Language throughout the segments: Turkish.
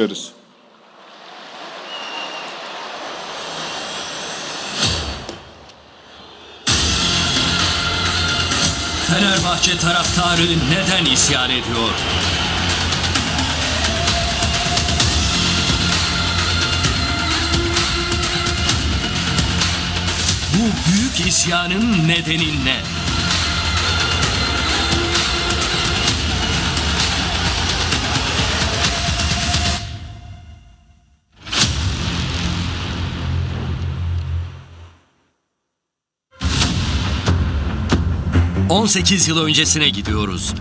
Görüyoruz. Fenerbahçe taraftarı neden isyan ediyor? Bu büyük isyanın nedeni ne? ...18 yıl öncesine gidiyoruz.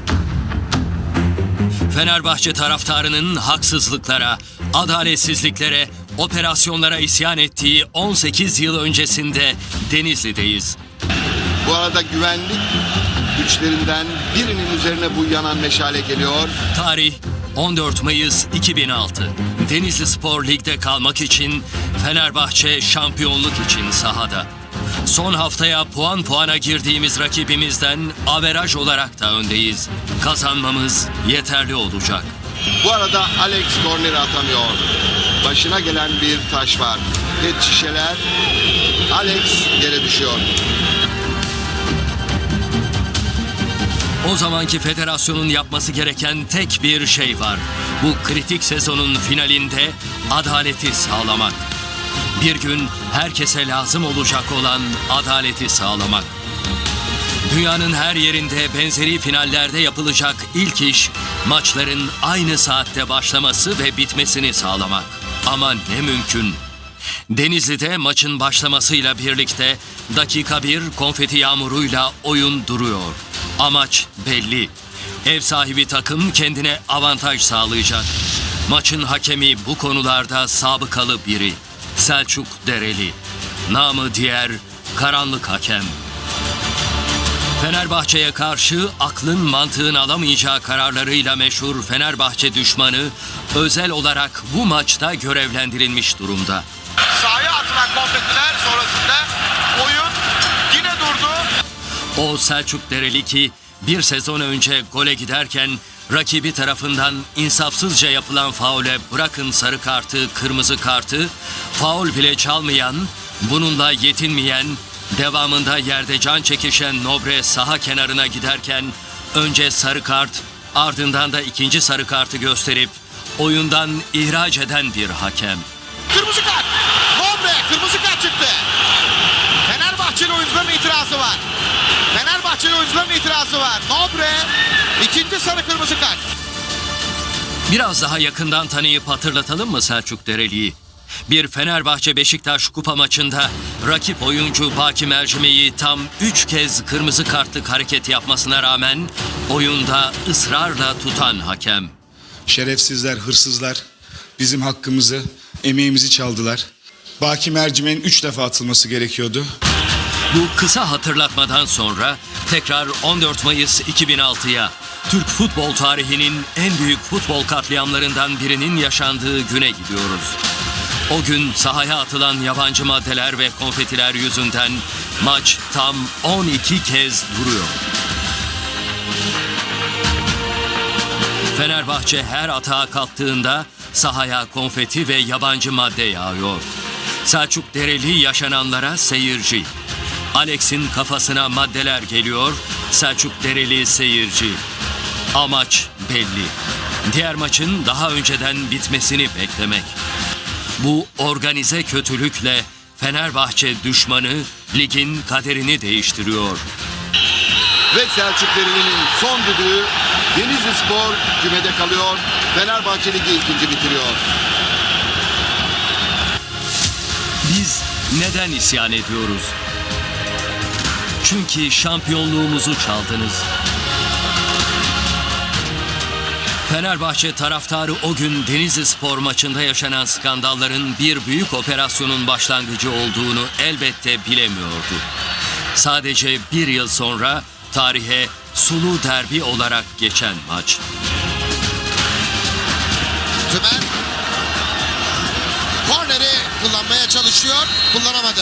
Fenerbahçe taraftarının haksızlıklara, adaletsizliklere, operasyonlara isyan ettiği 18 yıl öncesinde Denizli'deyiz. Bu arada güvenlik güçlerinden birinin üzerine bu yanan meşale geliyor. Tarih 14 Mayıs 2006. Denizli Spor Lig'de kalmak için Fenerbahçe şampiyonluk için sahada. Son haftaya puan puana girdiğimiz rakibimizden averaj olarak da öndeyiz. Kazanmamız yeterli olacak. Bu arada Alex korneri atamıyor. Başına gelen bir taş var. Pet şişeler. Alex yere düşüyor. O zamanki federasyonun yapması gereken tek bir şey var. Bu kritik sezonun finalinde adaleti sağlamak. Bir gün herkese lazım olacak olan adaleti sağlamak. Dünyanın her yerinde benzeri finallerde yapılacak ilk iş maçların aynı saatte başlaması ve bitmesini sağlamak. Ama ne mümkün. Denizli'de maçın başlamasıyla birlikte dakika bir konfeti yağmuruyla oyun duruyor. Amaç belli. Ev sahibi takım kendine avantaj sağlayacak. Maçın hakemi bu konularda sabıkalı biri. Selçuk Dereli. Namı diğer karanlık hakem. Fenerbahçe'ye karşı aklın mantığın alamayacağı kararlarıyla meşhur Fenerbahçe düşmanı özel olarak bu maçta görevlendirilmiş durumda. Sahaya atılan konfetiler sonrasında oyun yine durdu. O Selçuk Dereli ki bir sezon önce gole giderken rakibi tarafından insafsızca yapılan faule bırakın sarı kartı, kırmızı kartı, faul bile çalmayan, bununla yetinmeyen, devamında yerde can çekişen Nobre saha kenarına giderken önce sarı kart, ardından da ikinci sarı kartı gösterip oyundan ihraç eden bir hakem. Kırmızı kart. Nobre kırmızı kart çıktı. Fenerbahçeli oyuncuların itirazı var. Fenerbahçeli oyuncuların itirazı var. Nobre ikinci sarı kırmızı kart. Biraz daha yakından tanıyıp hatırlatalım mı Selçuk Dereli'yi? Bir Fenerbahçe Beşiktaş kupa maçında rakip oyuncu Baki Mercimeği tam 3 kez kırmızı kartlık hareket yapmasına rağmen oyunda ısrarla tutan hakem. Şerefsizler, hırsızlar bizim hakkımızı, emeğimizi çaldılar. Baki mercimeğin üç defa atılması gerekiyordu. Bu kısa hatırlatmadan sonra tekrar 14 Mayıs 2006'ya Türk futbol tarihinin en büyük futbol katliamlarından birinin yaşandığı güne gidiyoruz. O gün sahaya atılan yabancı maddeler ve konfetiler yüzünden maç tam 12 kez duruyor. Fenerbahçe her atağa kalktığında sahaya konfeti ve yabancı madde yağıyor. Selçuk Dereli yaşananlara seyirci. Alex'in kafasına maddeler geliyor. Selçuk Dereli seyirci. Amaç belli. Diğer maçın daha önceden bitmesini beklemek. Bu organize kötülükle Fenerbahçe düşmanı ligin kaderini değiştiriyor. Ve Selçuk Dereli'nin son düdüğü Denizli Spor kümede kalıyor. Fenerbahçe Ligi ikinci bitiriyor. Biz neden isyan ediyoruz? Çünkü şampiyonluğumuzu çaldınız. Fenerbahçe taraftarı o gün Denizli Spor maçında yaşanan skandalların bir büyük operasyonun başlangıcı olduğunu elbette bilemiyordu. Sadece bir yıl sonra tarihe sulu derbi olarak geçen maç. Tümen korneri kullanmaya çalışıyor. Kullanamadı.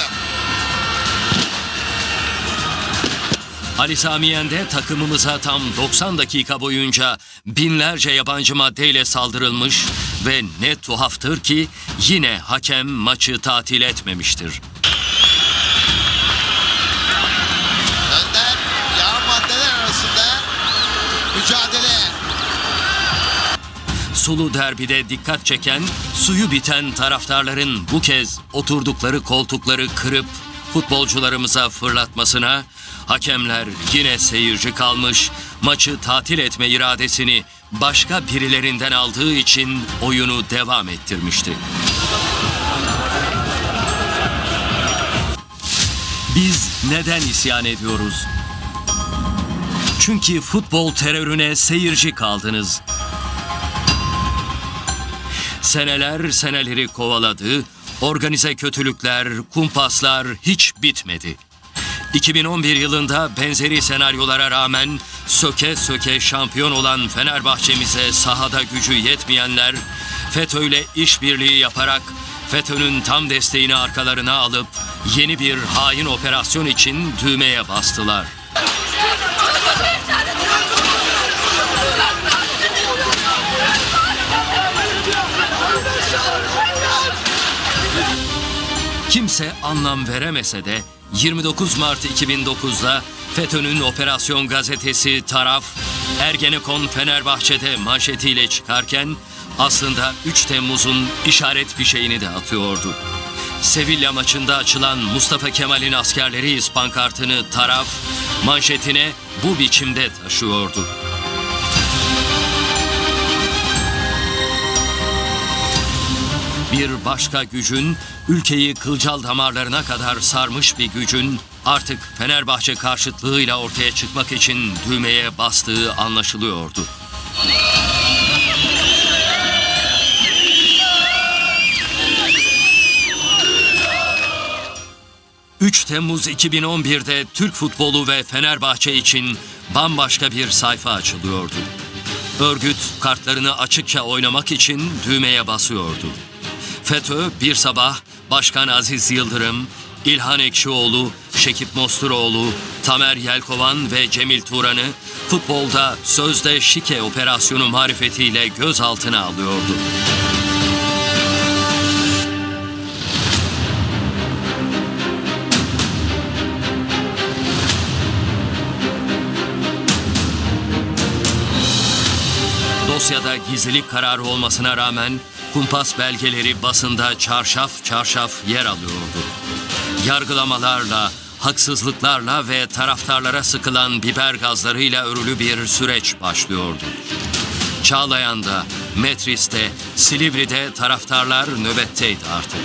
Ali Sami Yen de takımımıza tam 90 dakika boyunca binlerce yabancı maddeyle saldırılmış, Ve ne tuhaftır ki yine hakem maçı tatil etmemiştir. Önder yağ maddeler arasında mücadele. Sulu derbide dikkat çeken, suyu biten taraftarların bu kez oturdukları koltukları kırıp futbolcularımıza fırlatmasına hakemler yine seyirci kalmış, maçı tatil etme iradesini başka birilerinden aldığı için oyunu devam ettirmişti. Biz neden isyan ediyoruz? Çünkü futbol terörüne seyirci kaldınız. Seneler seneleri kovaladı, organize kötülükler, kumpaslar hiç bitmedi. 2011 yılında benzeri senaryolara rağmen söke söke şampiyon olan Fenerbahçemize sahada gücü yetmeyenler FETÖ'yle işbirliği yaparak FETÖ'nün tam desteğini arkalarına alıp yeni bir hain operasyon için düğmeye bastılar. Kimse anlam veremese de 29 Mart 2009'da FETÖ'nün Operasyon Gazetesi Taraf Ergenekon Fenerbahçe'de manşetiyle çıkarken aslında 3 Temmuz'un işaret fişeğini de atıyordu. Sevilla maçında açılan Mustafa Kemal'in askerleriyiz pankartını taraf manşetine bu biçimde taşıyordu. Bir başka gücün, ülkeyi kılcal damarlarına kadar sarmış bir gücün artık Fenerbahçe karşıtlığıyla ortaya çıkmak için düğmeye bastığı anlaşılıyordu. ...3 Temmuz 2011'de Türk futbolu ve Fenerbahçe için bambaşka bir sayfa açılıyordu. Örgüt kartlarını açıkça oynamak için düğmeye basıyordu. FETÖ bir sabah Başkan Aziz Yıldırım, İlhan Ekşioğlu, Şekip Mosturoğlu, Tamer Yelkovan ve Cemil Turan'ı futbolda sözde şike operasyonu marifetiyle gözaltına alıyordu. Dosyada gizlilik kararı olmasına rağmen kumpas belgeleri basında çarşaf çarşaf yer alıyordu. Yargılamalarla, haksızlıklarla ve taraftarlara sıkılan biber gazlarıyla örülü bir süreç başlıyordu. Çağlayan'da, Metris'te, Silivri'de taraftarlar nöbetteydi artık.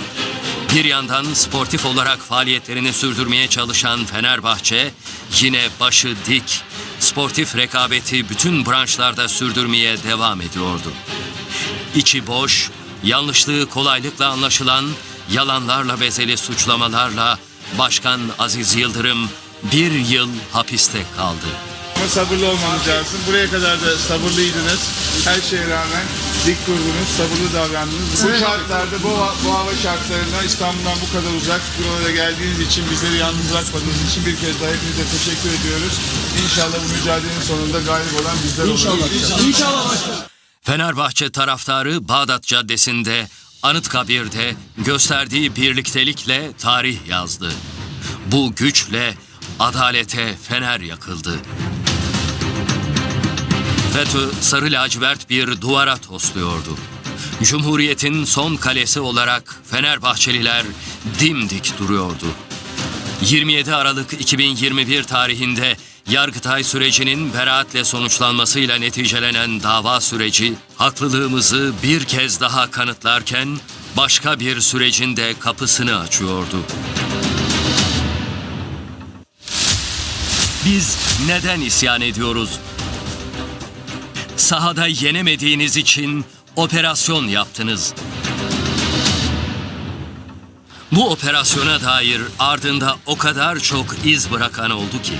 Bir yandan sportif olarak faaliyetlerini sürdürmeye çalışan Fenerbahçe yine başı dik, sportif rekabeti bütün branşlarda sürdürmeye devam ediyordu. İçi boş, yanlışlığı kolaylıkla anlaşılan, yalanlarla bezeli suçlamalarla Başkan Aziz Yıldırım bir yıl hapiste kaldı. Ama sabırlı olmanız lazım. Buraya kadar da sabırlıydınız. Her şeye rağmen dik durdunuz, sabırlı davrandınız. Bu şartlarda, bu, bu hava şartlarında İstanbul'dan bu kadar uzak buralara geldiğiniz için, bizleri yalnız bırakmadığınız için bir kez daha hepinize teşekkür ediyoruz. İnşallah bu mücadelenin sonunda galip olan bizler oluruz. Fenerbahçe taraftarı Bağdat Caddesi'nde Anıtkabir'de gösterdiği birliktelikle tarih yazdı. Bu güçle adalete fener yakıldı. FETÖ sarı lacivert bir duvara tosluyordu. Cumhuriyetin son kalesi olarak Fenerbahçeliler dimdik duruyordu. 27 Aralık 2021 tarihinde Yargıtay sürecinin beraatle sonuçlanmasıyla neticelenen dava süreci haklılığımızı bir kez daha kanıtlarken başka bir sürecin de kapısını açıyordu. Biz neden isyan ediyoruz? Sahada yenemediğiniz için operasyon yaptınız. Bu operasyona dair ardında o kadar çok iz bırakan oldu ki.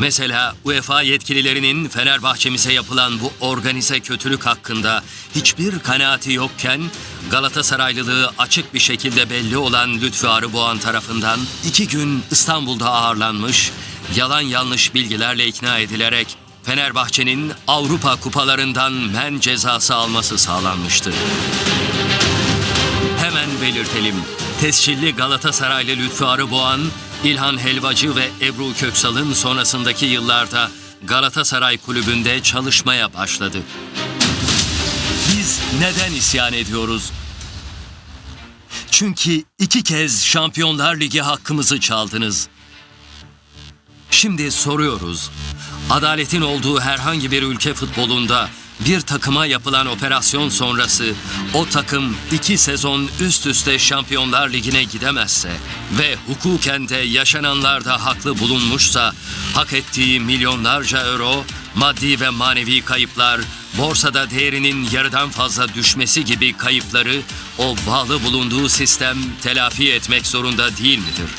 Mesela UEFA yetkililerinin Fenerbahçemize yapılan bu organize kötülük hakkında hiçbir kanaati yokken Galatasaraylılığı açık bir şekilde belli olan Lütfü Arıboğan tarafından iki gün İstanbul'da ağırlanmış, yalan yanlış bilgilerle ikna edilerek Fenerbahçe'nin Avrupa kupalarından men cezası alması sağlanmıştı. Hemen belirtelim. Tescilli Galatasaraylı Lütfü Arıboğan, İlhan Helvacı ve Ebru Köksal'ın sonrasındaki yıllarda Galatasaray Kulübü'nde çalışmaya başladı. Biz neden isyan ediyoruz? Çünkü iki kez Şampiyonlar Ligi hakkımızı çaldınız. Şimdi soruyoruz. Adaletin olduğu herhangi bir ülke futbolunda bir takıma yapılan operasyon sonrası o takım iki sezon üst üste Şampiyonlar Ligi'ne gidemezse ve hukuken de yaşananlarda haklı bulunmuşsa hak ettiği milyonlarca euro, maddi ve manevi kayıplar, borsada değerinin yarıdan fazla düşmesi gibi kayıpları o bağlı bulunduğu sistem telafi etmek zorunda değil midir?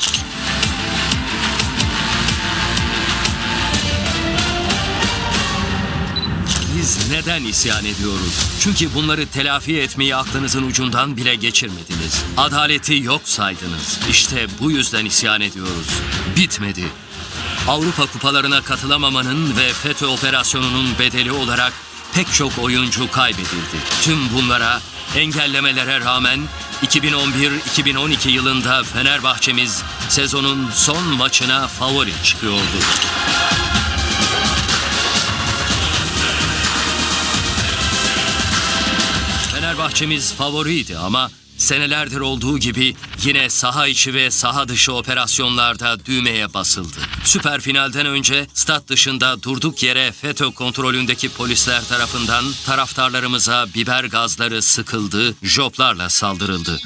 Biz neden isyan ediyoruz? Çünkü bunları telafi etmeyi aklınızın ucundan bile geçirmediniz. Adaleti yok saydınız. İşte bu yüzden isyan ediyoruz. Bitmedi. Avrupa kupalarına katılamamanın ve FETÖ operasyonunun bedeli olarak pek çok oyuncu kaybedildi. Tüm bunlara engellemelere rağmen 2011-2012 yılında Fenerbahçemiz sezonun son maçına favori çıkıyordu. Fenerbahçemiz favoriydi ama senelerdir olduğu gibi yine saha içi ve saha dışı operasyonlarda düğmeye basıldı. Süper finalden önce stat dışında durduk yere FETÖ kontrolündeki polisler tarafından taraftarlarımıza biber gazları sıkıldı, joplarla saldırıldı.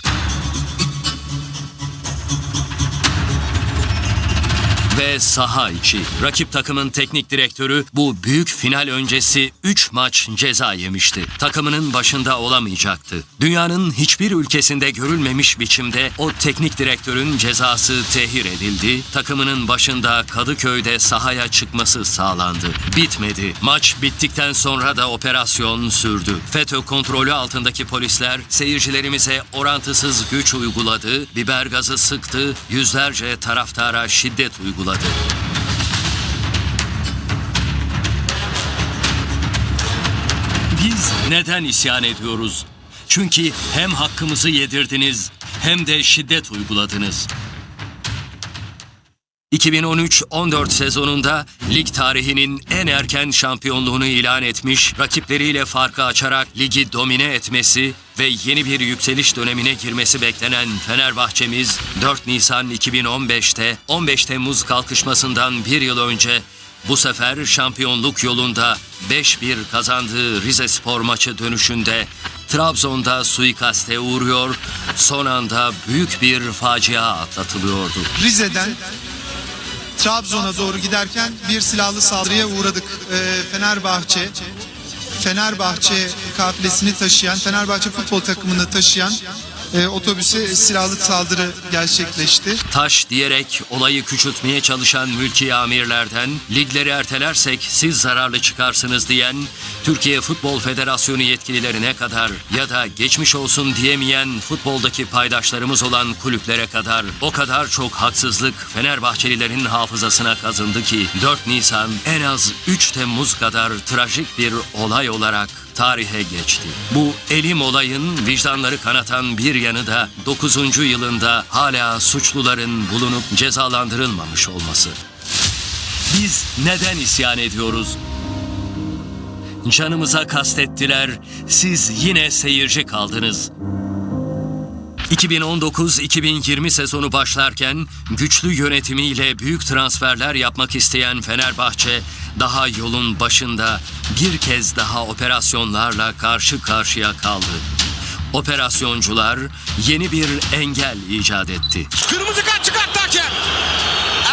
Ve saha içi. Rakip takımın teknik direktörü bu büyük final öncesi 3 maç ceza yemişti. Takımının başında olamayacaktı. Dünyanın hiçbir ülkesinde görülmemiş biçimde o teknik direktörün cezası tehir edildi. Takımının başında Kadıköy'de sahaya çıkması sağlandı. Bitmedi. Maç bittikten sonra da operasyon sürdü. FETÖ kontrolü altındaki polisler seyircilerimize orantısız güç uyguladı, biber gazı sıktı, yüzlerce taraftara şiddet uyguladı. Biz neden isyan ediyoruz? Çünkü hem hakkımızı yedirdiniz hem de şiddet uyguladınız. 2013-14 sezonunda lig tarihinin en erken şampiyonluğunu ilan etmiş, rakipleriyle farkı açarak ligi domine etmesi ve yeni bir yükseliş dönemine girmesi beklenen Fenerbahçemiz 4 Nisan 2015'te 15 Temmuz kalkışmasından bir yıl önce bu sefer şampiyonluk yolunda 5-1 kazandığı Rize Spor maçı dönüşünde Trabzon'da suikaste uğruyor, son anda büyük bir facia atlatılıyordu. Rize'den Trabzon'a doğru giderken bir silahlı saldırıya uğradık. Ee, Fenerbahçe Fenerbahçe kafilesini taşıyan, Fenerbahçe futbol takımını taşıyan e, otobüse silahlı saldırı gerçekleşti. Taş diyerek olayı küçültmeye çalışan mülki amirlerden ligleri ertelersek siz zararlı çıkarsınız diyen Türkiye Futbol Federasyonu yetkililerine kadar ya da geçmiş olsun diyemeyen futboldaki paydaşlarımız olan kulüplere kadar o kadar çok haksızlık Fenerbahçelilerin hafızasına kazındı ki 4 Nisan en az 3 Temmuz kadar trajik bir olay olarak tarihe geçti. Bu elim olayın vicdanları kanatan bir yanı da 9. yılında hala suçluların bulunup cezalandırılmamış olması. Biz neden isyan ediyoruz? Canımıza kastettiler, siz yine seyirci kaldınız. 2019-2020 sezonu başlarken güçlü yönetimiyle büyük transferler yapmak isteyen Fenerbahçe daha yolun başında bir kez daha operasyonlarla karşı karşıya kaldı. Operasyoncular yeni bir engel icat etti. Kırmızı kart çıkarttı hakem.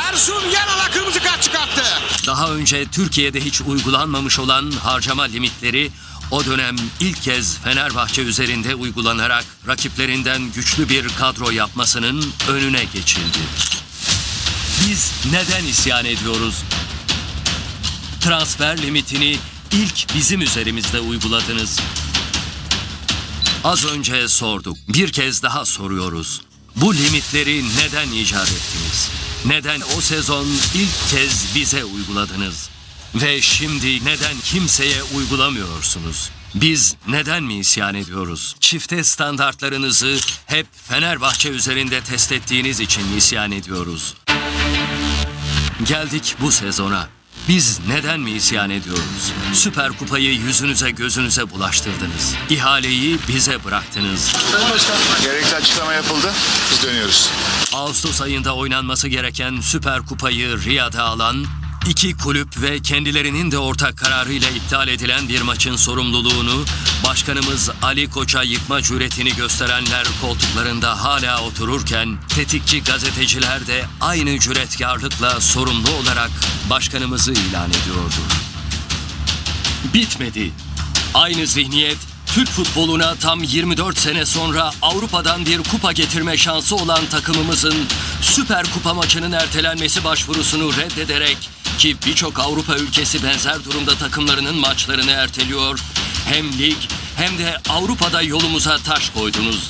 Ersun Yanal'a kırmızı kart çıkarttı. Daha önce Türkiye'de hiç uygulanmamış olan harcama limitleri o dönem ilk kez Fenerbahçe üzerinde uygulanarak rakiplerinden güçlü bir kadro yapmasının önüne geçildi. Biz neden isyan ediyoruz? Transfer limitini ilk bizim üzerimizde uyguladınız. Az önce sorduk. Bir kez daha soruyoruz. Bu limitleri neden icat ettiniz? Neden o sezon ilk kez bize uyguladınız? Ve şimdi neden kimseye uygulamıyorsunuz? Biz neden mi isyan ediyoruz? Çifte standartlarınızı hep Fenerbahçe üzerinde test ettiğiniz için isyan ediyoruz. Geldik bu sezona. Biz neden mi isyan ediyoruz? Süper Kupayı yüzünüze gözünüze bulaştırdınız. İhaleyi bize bıraktınız. Gerekli açıklama yapıldı. Biz dönüyoruz. Ağustos ayında oynanması gereken Süper Kupayı Riyad'a alan iki kulüp ve kendilerinin de ortak kararıyla iptal edilen bir maçın sorumluluğunu başkanımız Ali Koç'a yıkma cüretini gösterenler koltuklarında hala otururken tetikçi gazeteciler de aynı cüretkarlıkla sorumlu olarak başkanımızı ilan ediyordu. Bitmedi. Aynı zihniyet Türk futboluna tam 24 sene sonra Avrupa'dan bir kupa getirme şansı olan takımımızın Süper Kupa maçının ertelenmesi başvurusunu reddederek ki birçok Avrupa ülkesi benzer durumda takımlarının maçlarını erteliyor. Hem lig hem de Avrupa'da yolumuza taş koydunuz.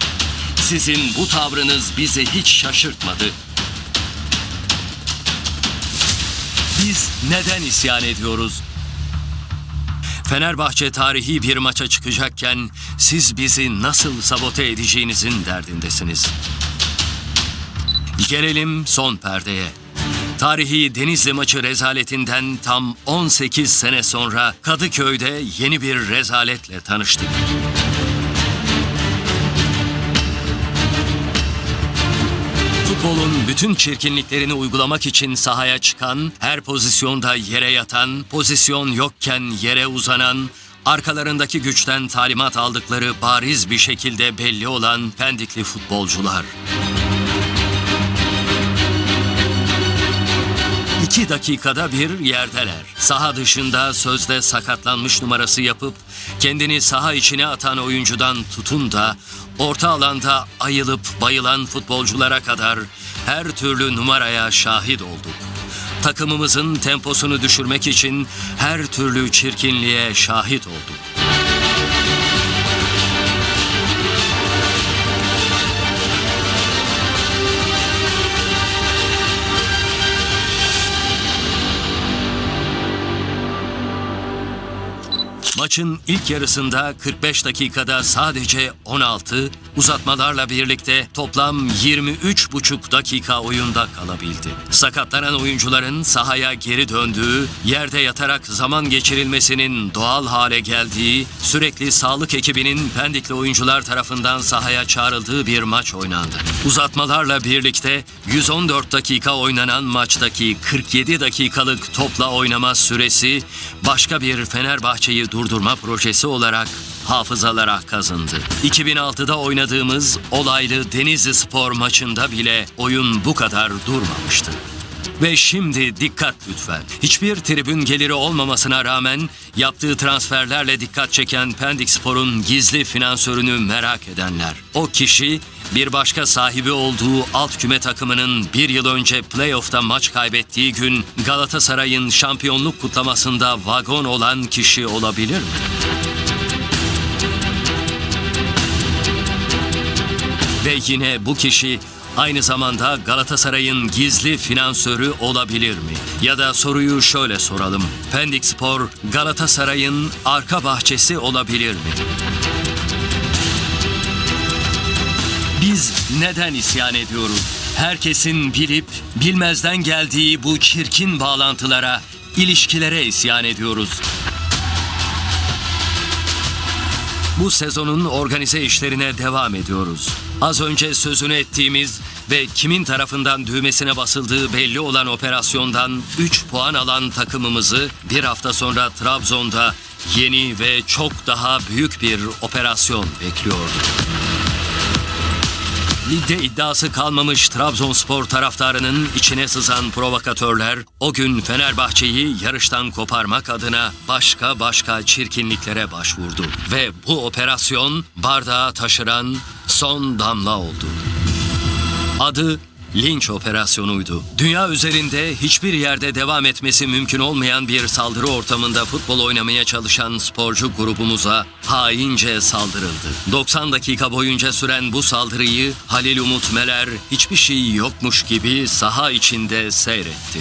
Sizin bu tavrınız bizi hiç şaşırtmadı. Biz neden isyan ediyoruz? Fenerbahçe tarihi bir maça çıkacakken siz bizi nasıl sabote edeceğinizin derdindesiniz. Gelelim son perdeye. Tarihi Denizli maçı rezaletinden tam 18 sene sonra Kadıköy'de yeni bir rezaletle tanıştık. Futbolun bütün çirkinliklerini uygulamak için sahaya çıkan, her pozisyonda yere yatan, pozisyon yokken yere uzanan, arkalarındaki güçten talimat aldıkları bariz bir şekilde belli olan Pendikli futbolcular. İki dakikada bir yerdeler. Saha dışında sözde sakatlanmış numarası yapıp kendini saha içine atan oyuncudan tutun da orta alanda ayılıp bayılan futbolculara kadar her türlü numaraya şahit olduk. Takımımızın temposunu düşürmek için her türlü çirkinliğe şahit olduk. Maçın ilk yarısında 45 dakikada sadece 16, uzatmalarla birlikte toplam 23,5 dakika oyunda kalabildi. Sakatlanan oyuncuların sahaya geri döndüğü, yerde yatarak zaman geçirilmesinin doğal hale geldiği, sürekli sağlık ekibinin Pendikli oyuncular tarafından sahaya çağrıldığı bir maç oynandı. Uzatmalarla birlikte 114 dakika oynanan maçtaki 47 dakikalık topla oynama süresi başka bir Fenerbahçe'yi durdurma projesi olarak hafızalara kazındı. 2006'da oynadığımız olaylı Denizli Spor maçında bile oyun bu kadar durmamıştı. Ve şimdi dikkat lütfen. Hiçbir tribün geliri olmamasına rağmen yaptığı transferlerle dikkat çeken Pendik Spor'un gizli finansörünü merak edenler. O kişi bir başka sahibi olduğu alt küme takımının bir yıl önce playoff'ta maç kaybettiği gün Galatasaray'ın şampiyonluk kutlamasında vagon olan kişi olabilir mi? Ve yine bu kişi aynı zamanda Galatasaray'ın gizli finansörü olabilir mi? Ya da soruyu şöyle soralım. Pendik Spor Galatasaray'ın arka bahçesi olabilir mi? Biz neden isyan ediyoruz? Herkesin bilip bilmezden geldiği bu çirkin bağlantılara, ilişkilere isyan ediyoruz. Bu sezonun organize işlerine devam ediyoruz. Az önce sözünü ettiğimiz ve kimin tarafından düğmesine basıldığı belli olan operasyondan 3 puan alan takımımızı bir hafta sonra Trabzon'da yeni ve çok daha büyük bir operasyon bekliyordu. Ligde iddiası kalmamış Trabzonspor taraftarının içine sızan provokatörler o gün Fenerbahçe'yi yarıştan koparmak adına başka başka çirkinliklere başvurdu. Ve bu operasyon bardağı taşıran son damla oldu. Adı linç operasyonuydu. Dünya üzerinde hiçbir yerde devam etmesi mümkün olmayan bir saldırı ortamında futbol oynamaya çalışan sporcu grubumuza haince saldırıldı. 90 dakika boyunca süren bu saldırıyı Halil Umut Meler hiçbir şey yokmuş gibi saha içinde seyretti.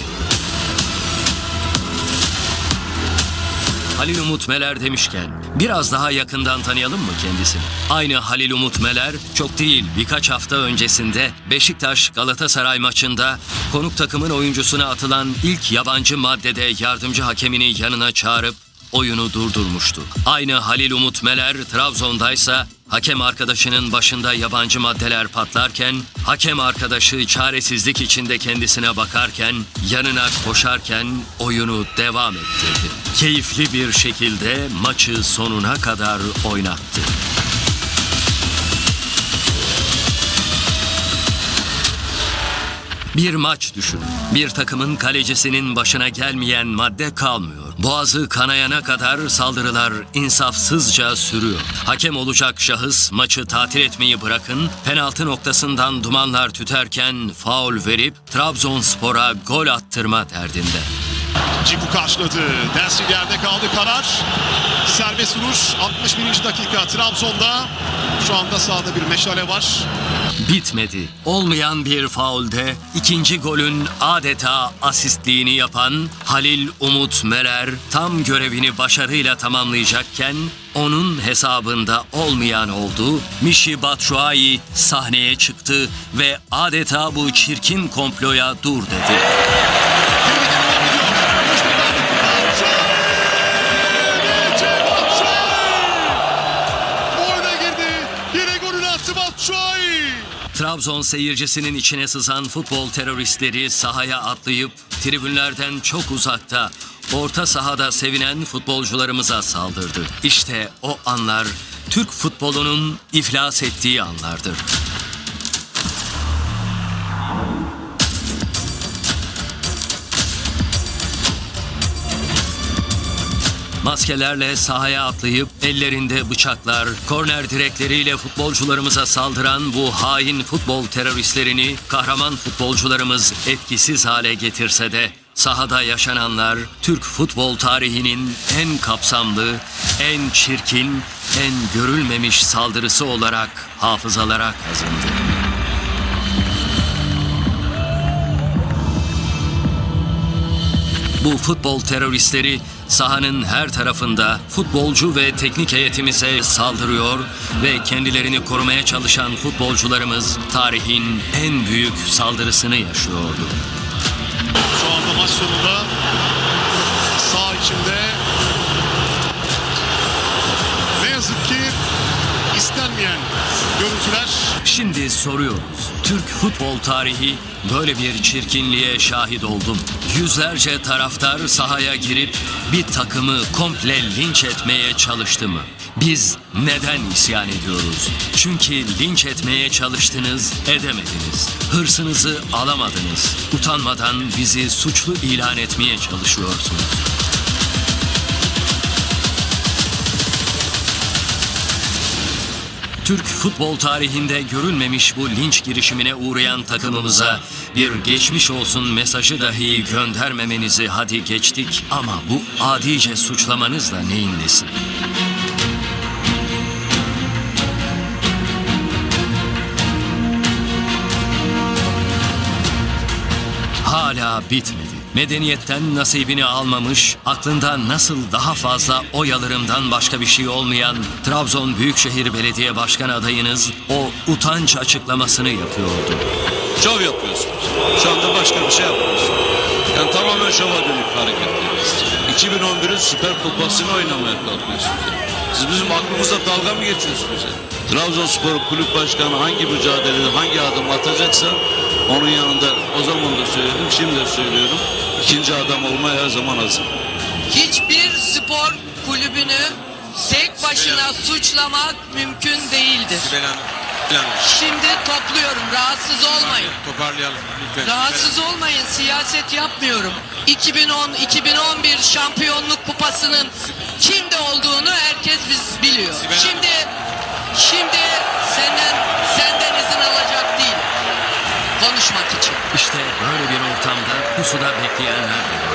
Halil Umut Meler demişken biraz daha yakından tanıyalım mı kendisini? Aynı Halil Umut Meler çok değil birkaç hafta öncesinde Beşiktaş Galatasaray maçında konuk takımın oyuncusuna atılan ilk yabancı maddede yardımcı hakemini yanına çağırıp oyunu durdurmuştu. Aynı Halil Umut Meler Trabzon'daysa hakem arkadaşının başında yabancı maddeler patlarken hakem arkadaşı çaresizlik içinde kendisine bakarken yanına koşarken oyunu devam ettirdi. Keyifli bir şekilde maçı sonuna kadar oynattı. Bir maç düşün. Bir takımın kalecisinin başına gelmeyen madde kalmıyor. Boğazı kanayana kadar saldırılar insafsızca sürüyor. Hakem olacak şahıs maçı tatil etmeyi bırakın, penaltı noktasından dumanlar tüterken faul verip Trabzonspor'a gol attırma derdinde. Ciku karşıladı. Densil yerde kaldı karar. Serbest vuruş 61. dakika Trabzon'da. Şu anda sahada bir meşale var. Bitmedi. Olmayan bir faulde ikinci golün adeta asistliğini yapan Halil Umut Meler tam görevini başarıyla tamamlayacakken onun hesabında olmayan oldu. Mişi Batshuayi sahneye çıktı ve adeta bu çirkin komploya dur dedi. Trabzon seyircisinin içine sızan futbol teröristleri sahaya atlayıp tribünlerden çok uzakta orta sahada sevinen futbolcularımıza saldırdı. İşte o anlar Türk futbolunun iflas ettiği anlardır. Maskelerle sahaya atlayıp ellerinde bıçaklar, korner direkleriyle futbolcularımıza saldıran bu hain futbol teröristlerini kahraman futbolcularımız etkisiz hale getirse de sahada yaşananlar Türk futbol tarihinin en kapsamlı, en çirkin, en görülmemiş saldırısı olarak hafızalara kazındı. Bu futbol teröristleri sahanın her tarafında futbolcu ve teknik heyetimize saldırıyor ve kendilerini korumaya çalışan futbolcularımız tarihin en büyük saldırısını yaşıyordu. Şu anda maç sonunda sağ içinde ne yazık ki istenmeyen görüntüler Şimdi soruyoruz. Türk futbol tarihi böyle bir çirkinliğe şahit oldum. Yüzlerce taraftar sahaya girip bir takımı komple linç etmeye çalıştı mı? Biz neden isyan ediyoruz? Çünkü linç etmeye çalıştınız, edemediniz. Hırsınızı alamadınız. Utanmadan bizi suçlu ilan etmeye çalışıyorsunuz. Türk futbol tarihinde görülmemiş bu linç girişimine uğrayan takımımıza bir geçmiş olsun mesajı dahi göndermemenizi hadi geçtik ama bu adice suçlamanız da neyin nesi? Hala bitmedi. Medeniyetten nasibini almamış, aklında nasıl daha fazla oy alırımdan başka bir şey olmayan Trabzon Büyükşehir Belediye Başkan adayınız o utanç açıklamasını yapıyordu. Şov yapıyorsunuz. Şu anda başka bir şey yapmıyorsunuz. Yani tamamen şova dönük hareketleriniz. 2011'in Süper Kupası'nı oynamaya kalkıyorsunuz. Siz bizim aklımızda dalga mı geçiyorsunuz? ya? Trabzonspor Kulüp Başkanı hangi mücadelede hangi adım atacaksa onun yanında o zaman da söyledim, şimdi de söylüyorum. İkinci adam olmaya her zaman hazır. hiçbir spor kulübünü tek başına suçlamak mümkün değildir. Şimdi topluyorum. Rahatsız olmayın. Toparlayalım lütfen. Rahatsız olmayın. Siyaset yapmıyorum. 2010-2011 şampiyonluk kupasının kimde olduğunu herkes biz biliyor. Şimdi şimdi senden senden izin alacak değil. Konuşmak için. İşte böyle bir ortamda pusuda bekleyenler vardı.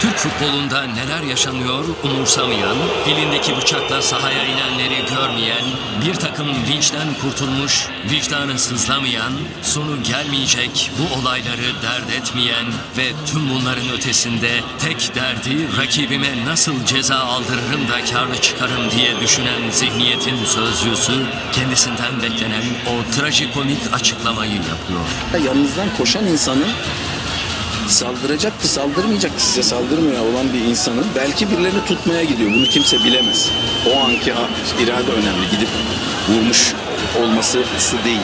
Türk futbolunda neler yaşanıyor umursamayan, elindeki bıçakla sahaya inenleri görmeyen, bir takım linçten kurtulmuş, vicdanı sızlamayan, sonu gelmeyecek bu olayları dert etmeyen ve tüm bunların ötesinde tek derdi rakibime nasıl ceza aldırırım da karlı çıkarım diye düşünen zihniyetin sözcüsü kendisinden beklenen o trajikomik açıklamayı yapıyor. yanınızdan koşan insanın saldıracaktı, saldırmayacaktı size saldırmıyor olan bir insanın belki birilerini tutmaya gidiyor. Bunu kimse bilemez. O anki irade önemli. Gidip vurmuş olması değil.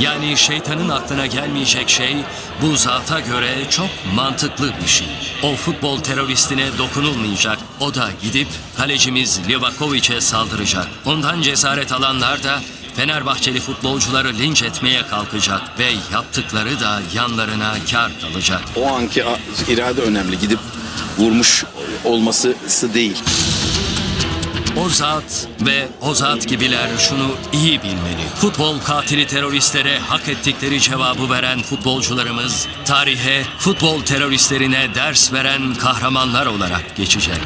Yani şeytanın aklına gelmeyecek şey bu zata göre çok mantıklı bir şey. O futbol teröristine dokunulmayacak. O da gidip kalecimiz Livakovic'e saldıracak. Ondan cesaret alanlar da Fenerbahçeli futbolcuları linç etmeye kalkacak ve yaptıkları da yanlarına kar kalacak. O anki irade önemli. Gidip vurmuş olması değil. O zat ve o zat gibiler şunu iyi bilmeli. Futbol katili teröristlere hak ettikleri cevabı veren futbolcularımız tarihe futbol teröristlerine ders veren kahramanlar olarak geçecek.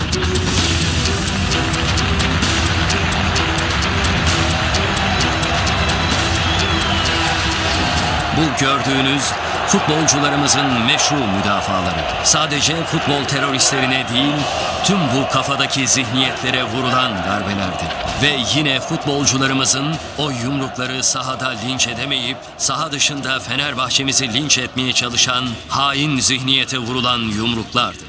Bu gördüğünüz futbolcularımızın meşru müdafaları. Sadece futbol teröristlerine değil, tüm bu kafadaki zihniyetlere vurulan darbelerdi. Ve yine futbolcularımızın o yumrukları sahada linç edemeyip, saha dışında Fenerbahçemizi linç etmeye çalışan hain zihniyete vurulan yumruklardı.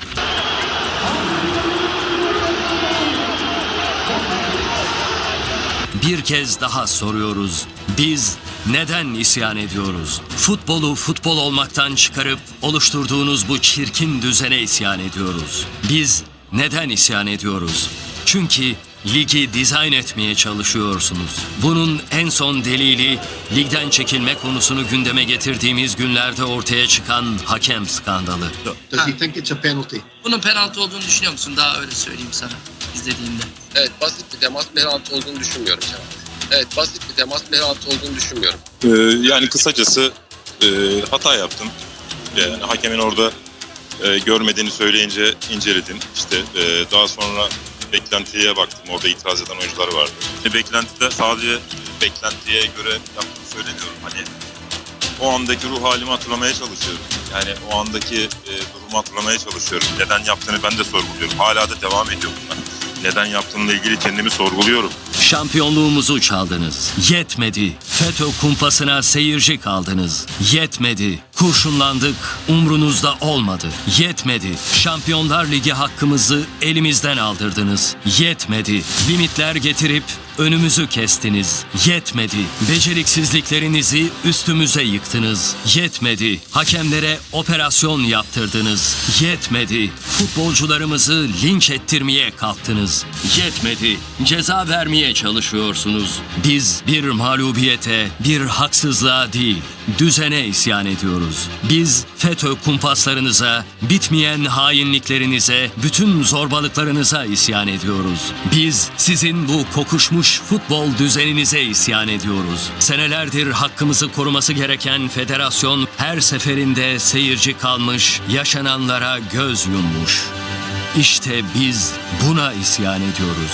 Bir kez daha soruyoruz. Biz neden isyan ediyoruz? Futbolu futbol olmaktan çıkarıp oluşturduğunuz bu çirkin düzene isyan ediyoruz. Biz neden isyan ediyoruz? Çünkü ligi dizayn etmeye çalışıyorsunuz. Bunun en son delili ligden çekilme konusunu gündeme getirdiğimiz günlerde ortaya çıkan hakem skandalı. Does he think it's a penalty? Bunun penaltı olduğunu düşünüyor musun? Daha öyle söyleyeyim sana izlediğimde. Evet basit bir temas penaltı olduğunu düşünmüyorum. Evet basit bir temas penaltı olduğunu düşünmüyorum. Ee, yani kısacası e, hata yaptım. Yani hakemin orada e, görmediğini söyleyince inceledim. İşte e, daha sonra beklentiye baktım. Orada itiraz eden oyuncular vardı. E, beklentide sadece beklentiye göre yaptığımı söylemiyorum. Hani o andaki ruh halimi hatırlamaya çalışıyorum. Yani o andaki e, durumu hatırlamaya çalışıyorum. Neden yaptığını ben de sorguluyorum. Hala da devam ediyor bunlar. Neden yaptığımla ilgili kendimi sorguluyorum. Şampiyonluğumuzu çaldınız. Yetmedi. FETÖ kumpasına seyirci kaldınız. Yetmedi. Kurşunlandık. Umrunuzda olmadı. Yetmedi. Şampiyonlar Ligi hakkımızı elimizden aldırdınız. Yetmedi. Limitler getirip önümüzü kestiniz. Yetmedi. Beceriksizliklerinizi üstümüze yıktınız. Yetmedi. Hakemlere operasyon yaptırdınız. Yetmedi. Futbolcularımızı linç ettirmeye kalktınız. Yetmedi. Ceza vermeye çalışıyorsunuz. Biz bir mağlubiyete, bir haksızlığa değil, düzene isyan ediyoruz. Biz FETÖ kumpaslarınıza, bitmeyen hainliklerinize, bütün zorbalıklarınıza isyan ediyoruz. Biz sizin bu kokuşmuş futbol düzeninize isyan ediyoruz. Senelerdir hakkımızı koruması gereken federasyon her seferinde seyirci kalmış, yaşananlara göz yummuş. İşte biz buna isyan ediyoruz.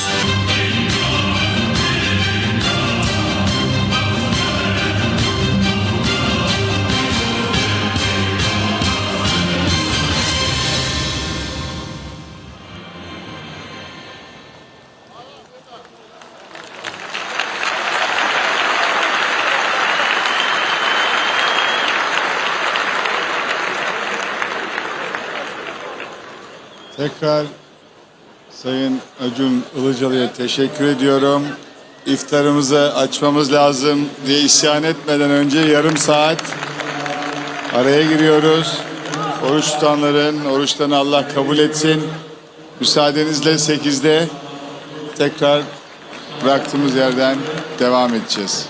Tekrar Sayın Acun Ilıcalı'ya teşekkür ediyorum. İftarımızı açmamız lazım diye isyan etmeden önce yarım saat araya giriyoruz. Oruç tutanların oruçlarını Allah kabul etsin. Müsaadenizle 8'de tekrar bıraktığımız yerden devam edeceğiz.